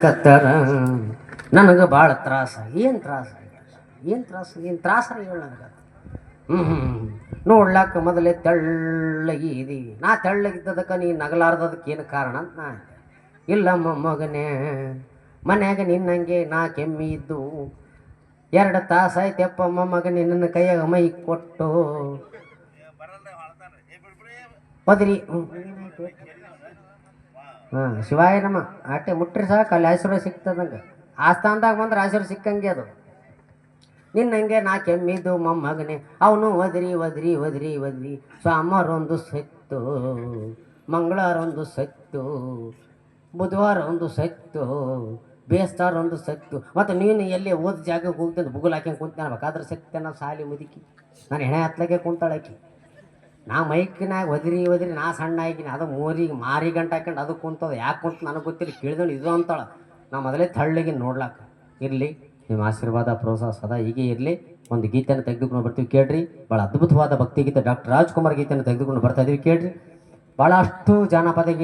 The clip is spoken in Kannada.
ಕತ್ತರ. ನನಗೆ ಭಾಳ ತ್ರಾಸ. ಏನು ತ್ರಾಸ? ಏನು ತ್ರಾಸ? ಏನು ತ್ರಾಸ ಹೇಳ ನನಗೆ? ಹ್ಞೂ ಹ್ಞೂ ನೋಡ್ಲಾಕ ಮೊದಲೇ ತೆಳ್ಳಗಿ ಇದಿ ನಾ ತೆಳ್ಳಗಿದ್ದದಕ್ಕೆ ನೀ ನಗಲಾರ್ದದಕ್ಕೆ ಏನು ಕಾರಣ ಅಂತ ನಾ ಇಲ್ಲಮ್ಮ ಇಲ್ಲ ಮೊಮ್ಮಗನೇ ಮನ್ಯಾಗ ನಿನ್ನಂಗೆ ನಾ ಕೆಮ್ಮಿ ಇದ್ದು. ಎರಡು ತಾಸು ಆಯ್ತಪ್ಪಮ್ಮ ಮೊಮ್ಮಗ ನಿನ್ನ ಕೈಯಾಗ ಮೈ ಕೊಟ್ಟು. ಒದ್ರಿ ಹಾಂ ಶಿವಾಯ ನಮ್ಮ ಆಟೆ ಮುಟ್ಟ್ರಿ ಸಾಕು, ಅಲ್ಲಿ ಆಶೀರ್ವಾದ ಸಿಗ್ತದಂಗೆ ಆ ಸ್ಥಾನದಾಗ ಬಂದ್ರೆ ಆಶೀರ್ವಾದ ಸಿಕ್ಕಂಗೆ ಅದು. ನಿನ್ನಂಗೆ ನಾ ಕೆಮ್ಮಿದ್ದು ಮೊಮ್ಮಗನೆ, ಅವನು ಒದ್ರಿ ಒದ್ರಿ ಒದ್ರಿ ಒದ್ರಿ. ಸೋಮವಾರೊಂದು ಸತ್ತು ಮಂಗಳವಾರ ಒಂದು ಸತ್ತು ಬುಧವಾರ ಒಂದು ಸತ್ತು ಬೇಸ್ತಾರ ಒಂದು ಸತ್ತು. ಮತ್ತು ನೀನು ಎಲ್ಲಿ ಓದ್ ಜಾಗಕ್ಕೆ ಹೋಗ್ತೀನಿ ಬುಗುಲ್ ಹಾಕ್ಯಂಗೆ ಕುಂತಾನ ಬೇಕಾದ್ರೆ ಸಿಕ್ತೇನೆ ಸಾಲಿ ಮುದುಕಿ. ನಾನು ಹೆಣೆ ಹತ್ಲಾಗೆ ಕುಂತಾಳಕಿ ನಾ ಮೈಕ್ನಾಗ ಒದ್ರಿ ಒದ್ರಿ ನಾ ಸಣ್ಣ ಆಗಿನಿ, ಅದು ಮೂರಿಗೆ ಮಾರಿ ಗಂಟೆ ಹಾಕೊಂಡು ಅದು ಕುಂತದ. ಯಾಕೆ ಕುಂತ ನನಗೆ ಗೊತ್ತಿಲ್ಲ ಕೇಳಿದಳು ಇದು ಅಂತಾಳೆ. ನಾ ಮೊದಲೇ ತಳ್ಳಿಗೆ ನೋಡ್ಲಾಕ. ಇರಲಿ, ನಿಮ್ಮ ಆಶೀರ್ವಾದ ಪ್ರೋತ್ಸಾಹ ಸದಾ ಹೀಗೆ ಇರಲಿ. ಒಂದು ಗೀತೆಯನ್ನು ತೆಗೆದುಕೊಂಡು ಬರ್ತೀವಿ ಕೇಳ್ರಿ. ಭಾಳ ಅದ್ಭುತವಾದ ಭಕ್ತಿ ಗೀತೆ ಡಾಕ್ಟರ್ ರಾಜ್ಕುಮಾರ್ ಗೀತೆಯನ್ನು ತೆಗೆದುಕೊಂಡು ಬರ್ತಾ ಇದೀವಿ ಕೇಳ್ರಿ. ಭಾಳಷ್ಟು ಜಾನಪದ